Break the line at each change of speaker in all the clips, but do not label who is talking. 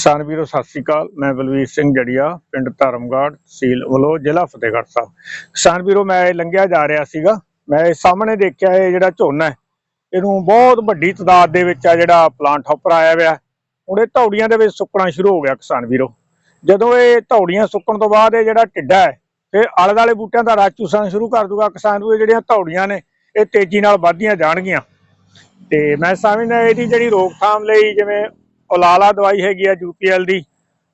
ਕਿਸਾਨ ਵੀਰੋ, ਸਤਿ ਸ੍ਰੀ ਅਕਾਲ। ਮੈਂ ਬਲਵੀਰ ਸਿੰਘ ਜੜੀਆ, ਪਿੰਡ ਧਰਮਗੜ੍ਹ ਤਹਿਸੀਲ ਵਲੋ ਜ਼ਿਲ੍ਹਾ ਫਤਿਹਗੜ੍ਹ ਸਾਹਿਬ। ਕਿਸਾਨ ਵੀਰੋ, ਮੈਂ ਲੰਘਿਆ ਜਾ ਰਿਹਾ ਸੀਗਾ। ਮੈਂ ਸਾਹਮਣੇ ਦੇਖਿਆ, ਇਹ ਜਿਹੜਾ ਝੋਨਾ ਹੈ, ਇਹਨੂੰ ਬਹੁਤ ਵੱਡੀ ਤਾਦਾਦ ਦੇ ਵਿੱਚ ਆ ਜਿਹੜਾ ਪਲਾਂਟ ਹੌਪਰ ਆਇਆ ਹੋਇਆ। ਹੁਣ ਇਹ ਧੌੜੀਆਂ ਦੇ ਵਿੱਚ ਸੁੱਕਣਾ ਸ਼ੁਰੂ ਹੋ ਗਿਆ ਕਿਸਾਨ ਵੀਰੋ। ਜਦੋਂ ਇਹ ਧੌੜੀਆਂ ਸੁੱਕਣ ਤੋਂ ਬਾਅਦ ਇਹ ਜਿਹੜਾ ਟਿੱਡਾ ਹੈ, ਫਿਰ ਆਲੇ ਦਾਲੇ ਬੂਟਿਆਂ ਦਾ ਰਸ ਚੂਸਣਾ ਸ਼ੁਰੂ ਕਰ ਦੂਗਾ ਕਿਸਾਨ ਵੀਰੋ। ਜਿਹੜੀਆਂ ਧੌੜੀਆਂ ਨੇ, ਇਹ ਤੇਜ਼ੀ ਨਾਲ ਵੱਧਦੀਆਂ ਜਾਣਗੀਆਂ। ਤੇ ਮੈਂ ਸਮਝਦਾ ਇਹਦੀ ਜਿਹੜੀ ਰੋਕਥਾਮ ਲਈ ਜਿਵੇਂ ਉਲਾਲਾ ਦਵਾਈ ਹੈਗੀ ਆ ਯੂਪੀਐਲ ਦੀ,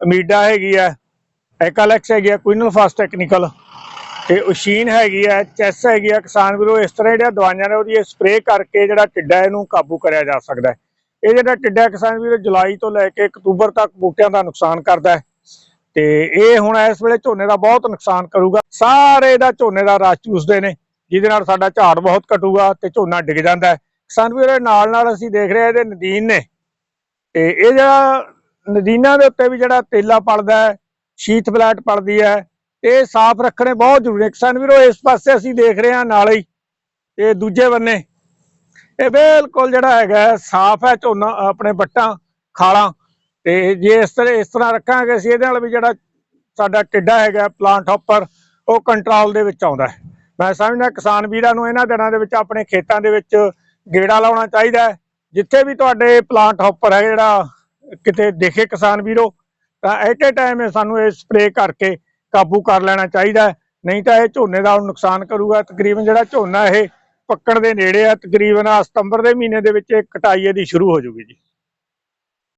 ਅਮੀਡਾ ਹੈਗੀ ਆ, ਐਕਾਲੈਕਸ ਹੈਗੀ ਆ, ਕੁਇਨਲ ਫਾਸਟ ਟੈਕਨੀਕਲ, ਤੇ ਉਸ਼ੀਨ ਹੈਗੀ ਆ, ਚੈਸ ਹੈਗੀ ਆ, ਕਿਸਾਨ ਵੀਰੋ, ਇਸ ਤਰ੍ਹਾਂ ਜਿਹੜੀਆਂ ਦਵਾਈਆਂ ਨੇ ਉਹਦੀ ਸਪਰੇਅ ਕਰਕੇ ਜਿਹੜਾ ਟਿੱਡਾ ਇਹਨੂੰ ਕਾਬੂ ਕਰਿਆ ਜਾ ਸਕਦਾ ਹੈ। ਇਹ ਜਿਹੜਾ ਟਿੱਡਾ ਕਿਸਾਨ ਵੀਰੋ, ਜੁਲਾਈ ਤੋਂ ਲੈ ਕੇ ਅਕਤੂਬਰ ਤੱਕ ਬੂਟਿਆਂ ਦਾ ਨੁਕਸਾਨ ਕਰਦਾ ਹੈ। ਤੇ ਇਹ ਹੁਣ ਇਸ ਵੇਲੇ ਝੋਨੇ ਦਾ ਬਹੁਤ ਨੁਕਸਾਨ ਕਰੂਗਾ। ਸਾਰੇ ਦਾ ਝੋਨੇ ਦਾ ਰਸ ਚੂਸਦੇ ਨੇ, ਜਿਹਦੇ ਨਾਲ ਸਾਡਾ ਝਾੜ ਬਹੁਤ ਘਟੂਗਾ ਤੇ ਝੋਨਾ ਡਿੱਗ ਜਾਂਦਾ ਹੈ। ਕਿਸਾਨ ਵੀਰੋ ਨਾਲ ਨਾਲ ਅਸੀਂ ਦੇਖ ਰਹੇ ਹਾਂ ਇਹਦੇ ਨਦੀਨ ਨੇ। ਤੇ ਇਹ ਜਿਹੜਾ ਨਦੀਨਾਂ ਦੇ ਉੱਤੇ ਵੀ ਜਿਹੜਾ ਤੇਲਾ ਪੜਦਾ ਹੈ ਸ਼ੀਥ ਫਲੈਟ ਪੜਦੀ ਹੈ ਇਹ ਸਾਫ਼ ਰੱਖਣੇ ਬਹੁਤ ਜ਼ਰੂਰੀ ਹੈ ਕਿਸਾਨ ਵੀਰੋ, ਇਸ ਪਾਸੇ ਅਸੀਂ ਦੇਖ ਰਹੇ ਹਾਂ ਨਾਲ ਹੀ, ਇਹ ਦੂਜੇ ਬੰਨੇ। ਇਹ ਬਿਲਕੁਲ ਜਿਹੜਾ ਹੈਗਾ ਸਾਫ਼ ਹੈ ਝੋਨਾ, ਆਪਣੇ ਬੱਟਾਂ ਖਾਲਾਂ। ਤੇ ਜੇ ਇਸ ਤਰ੍ਹਾਂ ਇਸ ਤਰ੍ਹਾਂ ਰੱਖਾਂਗੇ ਅਸੀਂ, ਇਹਦੇ ਨਾਲ ਵੀ ਜਿਹੜਾ ਸਾਡਾ ਟਿੱਡਾ ਹੈਗਾ ਪਲਾਂਟ ਹੌਪਰ ਉਹ ਕੰਟਰੋਲ ਦੇ ਵਿੱਚ ਆਉਂਦਾ ਹੈ। ਮੈਂ ਸਮਝਦਾ ਕਿਸਾਨ ਵੀਰਾਂ ਨੂੰ ਇਹਨਾਂ ਦਿਨਾਂ ਦੇ ਵਿੱਚ, ਆਪਣੇ ਖੇਤਾਂ ਦੇ ਵਿੱਚ ਗੇੜਾ ਲਾਉਣਾ ਚਾਹੀਦਾ ਹੈ। ਜਿੱਥੇ ਵੀ ਤੁਹਾਡੇ ਪਲਾਂਟ ਹੌਪਰ ਹੈ ਜਿਹੜਾ, ਕਿਤੇ ਦੇਖੇ ਕਿਸਾਨ ਵੀਰੋ, ਤਾਂ ਐਟ ਏ ਟਾਈਮ ਸਾਨੂੰ ਇਹ ਸਪਰੇਅ ਕਰਕੇ ਕਾਬੂ ਕਰ ਲੈਣਾ ਚਾਹੀਦਾ ਨਹੀਂ ਤਾਂ ਇਹ ਝੋਨੇ ਦਾ ਨੁਕਸਾਨ ਕਰੂਗਾ। ਤਕਰੀਬਨ ਜਿਹੜਾ ਝੋਨਾ ਇਹ ਪੱਕਣ ਦੇ ਨੇੜੇ ਆ, ਤਕਰੀਬਨ ਸਤੰਬਰ ਦੇ ਮਹੀਨੇ ਦੇ ਵਿੱਚ ਇਹ ਕਟਾਈ ਇਹਦੀ ਸ਼ੁਰੂ ਹੋ ਜੂਗੀ ਜੀ।